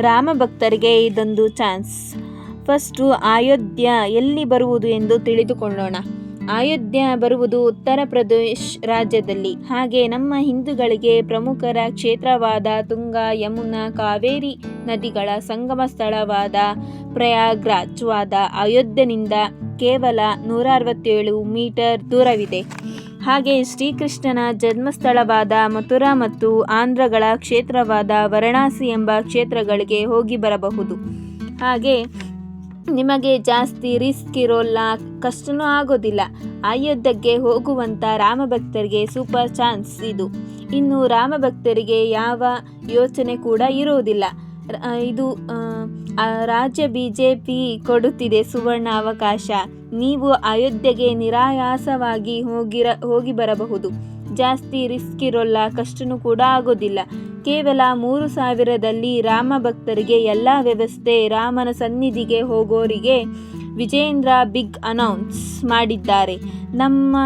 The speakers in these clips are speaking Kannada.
ರಾಮ ಭಕ್ತರಿಗೆ ಇದೊಂದು ಚಾನ್ಸ್. ಫಸ್ಟು, ಅಯೋಧ್ಯ ಎಲ್ಲಿ ಬರುವುದು ಎಂದು ತಿಳಿದುಕೊಳ್ಳೋಣ. ಅಯೋಧ್ಯ ಬರುವುದು ಉತ್ತರ ಪ್ರದೇಶ್ ರಾಜ್ಯದಲ್ಲಿ. ಹಾಗೆ ನಮ್ಮ ಹಿಂದೂಗಳಿಗೆ ಪ್ರಮುಖರ ಕ್ಷೇತ್ರವಾದ ತುಂಗಾ, ಯಮುನಾ, ಕಾವೇರಿ ನದಿಗಳ ಸಂಗಮ ಸ್ಥಳವಾದ ಪ್ರಯಾಗ್ರಾಜ್ವಾದ ಅಯೋಧ್ಯನಿಂದ ಕೇವಲ ನೂರ ಅರವತ್ತೇಳು ಮೀಟರ್ ದೂರವಿದೆ. ಹಾಗೆ ಶ್ರೀಕೃಷ್ಣನ ಜನ್ಮಸ್ಥಳವಾದ ಮಥುರಾ ಮತ್ತು ಆಂಧ್ರಗಳ ಕ್ಷೇತ್ರವಾದ ವಾರಣಾಸಿ ಎಂಬ ಕ್ಷೇತ್ರಗಳಿಗೆ ಹೋಗಿ ಬರಬಹುದು. ಹಾಗೆ ನಿಮಗೆ ಜಾಸ್ತಿ ರಿಸ್ಕ್ ಇರೋಲ್ಲ, ಕಷ್ಟನೂ ಆಗೋದಿಲ್ಲ. ಅಯೋಧ್ಯೆಗೆ ಹೋಗುವಂಥ ರಾಮಭಕ್ತರಿಗೆ ಸೂಪರ್ ಚಾನ್ಸ್ ಇದು. ಇನ್ನು ರಾಮಭಕ್ತರಿಗೆ ಯಾವ ಯೋಚನೆ ಕೂಡ ಇರುವುದಿಲ್ಲ. ಇದು ರಾಜ್ಯ ಬಿ ಜೆ ಪಿ ಕೊಡುತ್ತಿದೆ ಸುವರ್ಣ ಅವಕಾಶ ನೀವು ಅಯೋಧ್ಯೆಗೆ ನಿರಾಯಾಸವಾಗಿ ಹೋಗಿರ, ಹೋಗಿ ಬರಬಹುದು. ಜಾಸ್ತಿ ರಿಸ್ಕ್ ಇರೋಲ್ಲ, ಕಷ್ಟನೂ ಕೂಡ ಆಗೋದಿಲ್ಲ. ಕೇವಲ ಮೂರು ಸಾವಿರದಲ್ಲಿ ರಾಮ ಭಕ್ತರಿಗೆ ಎಲ್ಲ ವ್ಯವಸ್ಥೆ, ರಾಮನ ಸನ್ನಿಧಿಗೆ ಹೋಗೋರಿಗೆ ವಿಜೇಂದ್ರ ಬಿಗ್ ಅನೌನ್ಸ್ ಮಾಡಿದ್ದಾರೆ. ನಮ್ಮ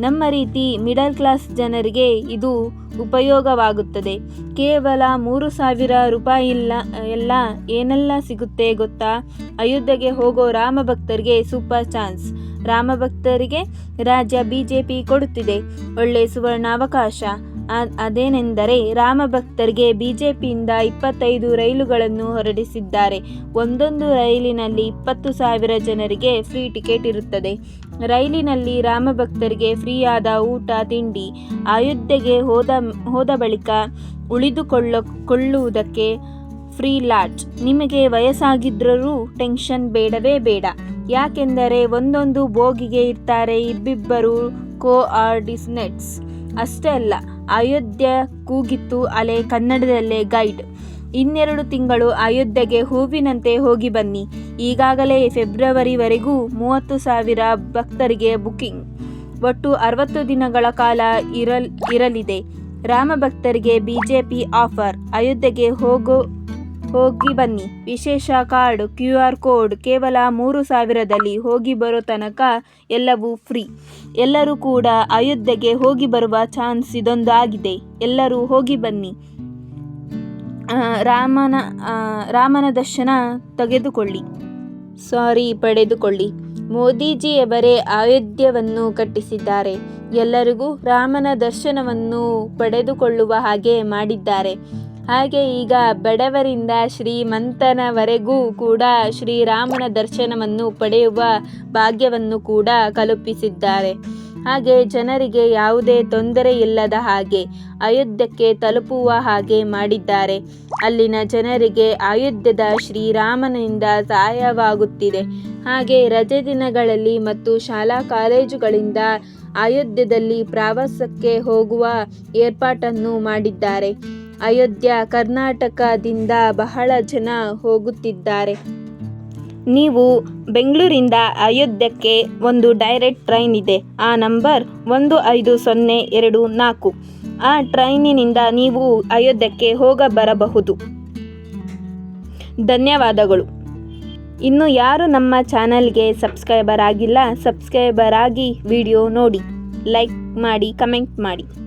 ನಮ್ಮ ರೀತಿ ಮಿಡಲ್ ಕ್ಲಾಸ್ ಜನರಿಗೆ ಇದು ಉಪಯೋಗವಾಗುತ್ತದೆ. ಕೇವಲ ಮೂರು ಸಾವಿರ ರೂಪಾಯಿ ಇಲ್ಲ, ಎಲ್ಲ ಏನೆಲ್ಲ ಸಿಗುತ್ತೆ ಗೊತ್ತಾ? ಅಯೋಧ್ಯೆಗೆ ಹೋಗೋ ರಾಮ ಭಕ್ತರಿಗೆ ಸೂಪರ್ ಚಾನ್ಸ್. ರಾಮ ಭಕ್ತರಿಗೆ ರಾಜ್ಯ ಬಿ ಜೆ ಪಿ ಕೊಡುತ್ತಿದೆ. ಒಳ್ಳೆ ಸುವರ್ಣ ಅವಕಾಶ ಆ- ಅದೇನೆಂದರೆ ರಾಮ ಭಕ್ತರಿಗೆ ಬಿ ಜೆ ಪಿಯಿಂದ ಇಪ್ಪತ್ತೈದು ರೈಲುಗಳನ್ನು ಹೊರಡಿಸಿದ್ದಾರೆ. ಒಂದೊಂದು ರೈಲಿನಲ್ಲಿ ಇಪ್ಪತ್ತು ಸಾವಿರ ಜನರಿಗೆ ಫ್ರೀ ಟಿಕೆಟ್ ಇರುತ್ತದೆ. ರೈಲಿನಲ್ಲಿ ರಾಮ ಭಕ್ತರಿಗೆ ಫ್ರೀಯಾದ ಊಟ, ತಿಂಡಿ, ಅಯೋಧ್ಯೆಗೆ ಹೋದ ಹೋದ ಬಳಿಕ ಉಳಿದುಕೊಳ್ಳ ಕೊಳ್ಳುವುದಕ್ಕೆ ಫ್ರೀ ಲಾಡ್ಜ್. ನಿಮಗೆ ವಯಸ್ಸಾಗಿದ್ದರೂ ಟೆನ್ಷನ್ ಬೇಡವೇ ಬೇಡ. ಯಾಕೆಂದರೆ ಒಂದೊಂದು ಬೋಗಿಗೆ ಇರ್ತಾರೆ ಇಬ್ಬಿಬ್ಬರು ಕೋ ಆರ್ಡಿಸ್ನೆಟ್ಸ್ ಅಷ್ಟೇ ಅಲ್ಲ ಅಯೋಧ್ಯೆ ಕೂಗಿತ್ತು, ಅಲೆ ಕನ್ನಡದಲ್ಲೇ ಗೈಡ್. ಇನ್ನೆರಡು ತಿಂಗಳು ಅಯೋಧ್ಯೆಗೆ ಹೂವಿನಂತೆ ಹೋಗಿ ಬನ್ನಿ. ಈಗಾಗಲೇ ಫೆಬ್ರವರಿವರೆಗೂ ಮೂವತ್ತು ಸಾವಿರ ಭಕ್ತರಿಗೆ ಬುಕಿಂಗ್. ಒಟ್ಟು ಅರವತ್ತು ದಿನಗಳ ಕಾಲ ಇರಲ್, ಇರಲಿದೆ. ರಾಮ ಭಕ್ತರಿಗೆ ಬಿಜೆಪಿ ಆಫರ್. ಅಯೋಧ್ಯೆಗೆ ಹೋಗೋ ಹೋಗಿ ಬನ್ನಿ. ವಿಶೇಷ ಕಾರ್ಡ್ ಕ್ಯೂ ಆರ್ ಕೋಡ್ ಕೇವಲ ಮೂರು ಸಾವಿರದಲ್ಲಿ ಹೋಗಿ ಬರೋ ತನಕ ಎಲ್ಲವೂ ಫ್ರೀ. ಎಲ್ಲರೂ ಕೂಡ ಅಯೋಧ್ಯೆಗೆ ಹೋಗಿ ಬರುವ ಚಾನ್ಸ್ ಇದೊಂದು ಆಗಿದೆ ಎಲ್ಲರೂ ಹೋಗಿ ಬನ್ನಿ. ರಾಮನ ರಾಮನ ದರ್ಶನ ತೆಗೆದುಕೊಳ್ಳಿ. ಸಾರಿ, ಪಡೆದುಕೊಳ್ಳಿ. ಮೋದಿಜಿಯವರೇ ಅಯೋಧ್ಯವನ್ನು ಕಟ್ಟಿಸಿದ್ದಾರೆ. ಎಲ್ಲರಿಗೂ ರಾಮನ ದರ್ಶನವನ್ನು ಪಡೆದುಕೊಳ್ಳುವ ಹಾಗೆ ಮಾಡಿದ್ದಾರೆ. ಹಾಗೆ ಈಗ ಬಡವರಿಂದ ಶ್ರೀಮಂತನವರೆಗೂ ಕೂಡ ಶ್ರೀರಾಮನ ದರ್ಶನವನ್ನು ಪಡೆಯುವ ಭಾಗ್ಯವನ್ನು ಕೂಡ ಕಲ್ಪಿಸಿದ್ದಾರೆ. ಹಾಗೆ ಜನರಿಗೆ ಯಾವುದೇ ತೊಂದರೆ ಇಲ್ಲದ ಹಾಗೆ ಅಯೋಧ್ಯಕ್ಕೆ ತಲುಪುವ ಹಾಗೆ ಮಾಡಿದ್ದಾರೆ. ಅಲ್ಲಿನ ಜನರಿಗೆ ಅಯೋಧ್ಯದ ಶ್ರೀರಾಮನಿಂದ ಸಹಾಯವಾಗುತ್ತಿದೆ. ಹಾಗೆ ರಜೆ ದಿನಗಳಲ್ಲಿ ಮತ್ತು ಶಾಲಾ ಕಾಲೇಜುಗಳಿಂದ ಅಯೋಧ್ಯದಲ್ಲಿ ಪ್ರವಾಸಕ್ಕೆ ಹೋಗುವ ಏರ್ಪಾಟನ್ನು ಮಾಡಿದ್ದಾರೆ. ಅಯೋಧ್ಯ, ಕರ್ನಾಟಕದಿಂದ ಬಹಳ ಜನ ಹೋಗುತ್ತಿದ್ದಾರೆ. ನೀವು ಬೆಂಗಳೂರಿಂದ ಅಯೋಧ್ಯಕ್ಕೆ ಒಂದು ಡೈರೆಕ್ಟ್ ಟ್ರೈನ್ ಇದೆ. ಆ ನಂಬರ್ ಒಂದು ಐದು ಸೊನ್ನೆ ಎರಡು ನಾಲ್ಕು. ಆ ಟ್ರೈನಿನಿಂದ ನೀವು ಅಯೋಧ್ಯಕ್ಕೆ ಹೋಗ ಬರಬಹುದು. ಧನ್ಯವಾದಗಳು. ಇನ್ನು ಯಾರು ನಮ್ಮ ಚಾನಲ್ಗೆ ಸಬ್ಸ್ಕ್ರೈಬರ್ ಆಗಿಲ್ಲ, ಸಬ್ಸ್ಕ್ರೈಬರ್ ಆಗಿ ವಿಡಿಯೋ ನೋಡಿ. ಲೈಕ್ ಮಾಡಿ, ಕಮೆಂಟ್ ಮಾಡಿ.